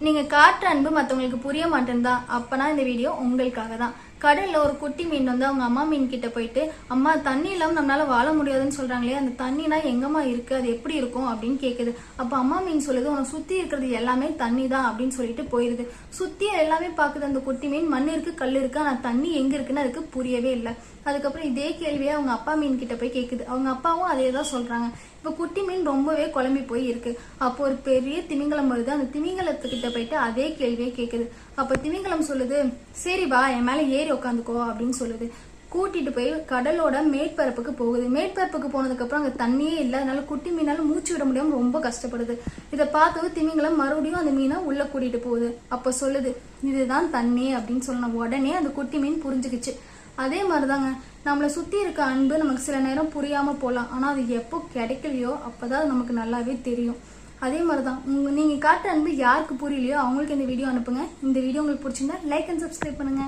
நீங்கள் காற்று அன்பு மற்றவங்களுக்கு புரிய மாட்டேன் தான் அப்போனா இந்த வீடியோ உங்களுக்காக தான் கடல்ல ஒரு குட்டி மீன் வந்து அவங்க அம்மா மீன் கிட்ட போயிட்டு அம்மா தண்ணி இல்லாம நம்மளால வாழ முடியாதுன்னு சொல்றாங்களே அந்த தண்ணினா எங்கம்மா இருக்கு? அது எப்படி இருக்கும்? அப்படின்னு கேக்குது. அப்ப அம்மா மீன் சொல்லுது உனக்கு சுத்தி இருக்கிறது எல்லாமே தண்ணி தான் அப்படின்னு சொல்லிட்டு போயிருது. சுத்தி எல்லாமே பாக்குது அந்த குட்டி மீன். மண் இருக்கு கல் இருக்கு ஆனா தண்ணி எங்க இருக்குன்னு அதுக்கு புரியவே இல்லை. அதுக்கப்புறம் இதே கேள்வியை அவங்க அப்பா மீன் கிட்ட போய் கேக்குது. அவங்க அப்பாவும் அதே தான் சொல்றாங்க. இப்ப குட்டி மீன் ரொம்பவே குழம்பி போய் இருக்கு. அப்போ ஒரு பெரிய திமிங்கலம் வருது. அந்த திமிங்கலத்துக்கிட்ட போயிட்டு அதே கேள்வியை கேக்குது. அப்ப திமிங்கலம் சொல்லுது சரி வா என் மேல ஏறி உட்காந்துக்கோ அப்படின்னு சொல்லுது. கூட்டிட்டு போய் கடலோட மேற்பரப்புக்கு போகுது. மேற்பரப்புக்கு போனதுக்கு அப்புறம் அங்க தண்ணியே இல்லை. அதனால குட்டி மீனால மூச்சு விட முடியாம ரொம்ப கஷ்டப்படுது. இதை பார்த்து திமிங்கலம் மறுபடியும் அந்த மீனை உள்ள கூட்டிட்டு போகுது. அப்ப சொல்லுது இதுதான் தண்ணி அப்படின்னு சொன்ன உடனே அந்த குட்டி மீன் புரிஞ்சுக்கிச்சு. அதே மாதிரிதாங்க நம்மளை சுத்தி இருக்க அன்பு நமக்கு சில நேரம் புரியாம போகலாம் ஆனா அது எப்போ கிடைக்கலையோ அப்பதான் நமக்கு நல்லாவே தெரியும். அதே மாதிரிதான் உங்க நீங்க காட்டுற அன்பு யாருக்கு புரியலையோ அவங்களுக்கு இந்த வீடியோ அனுப்புங்க. இந்த வீடியோ உங்களுக்கு பிடிச்சிருந்தா லைக் அண்ட் சப்ஸ்கிரைப் பண்ணுங்க.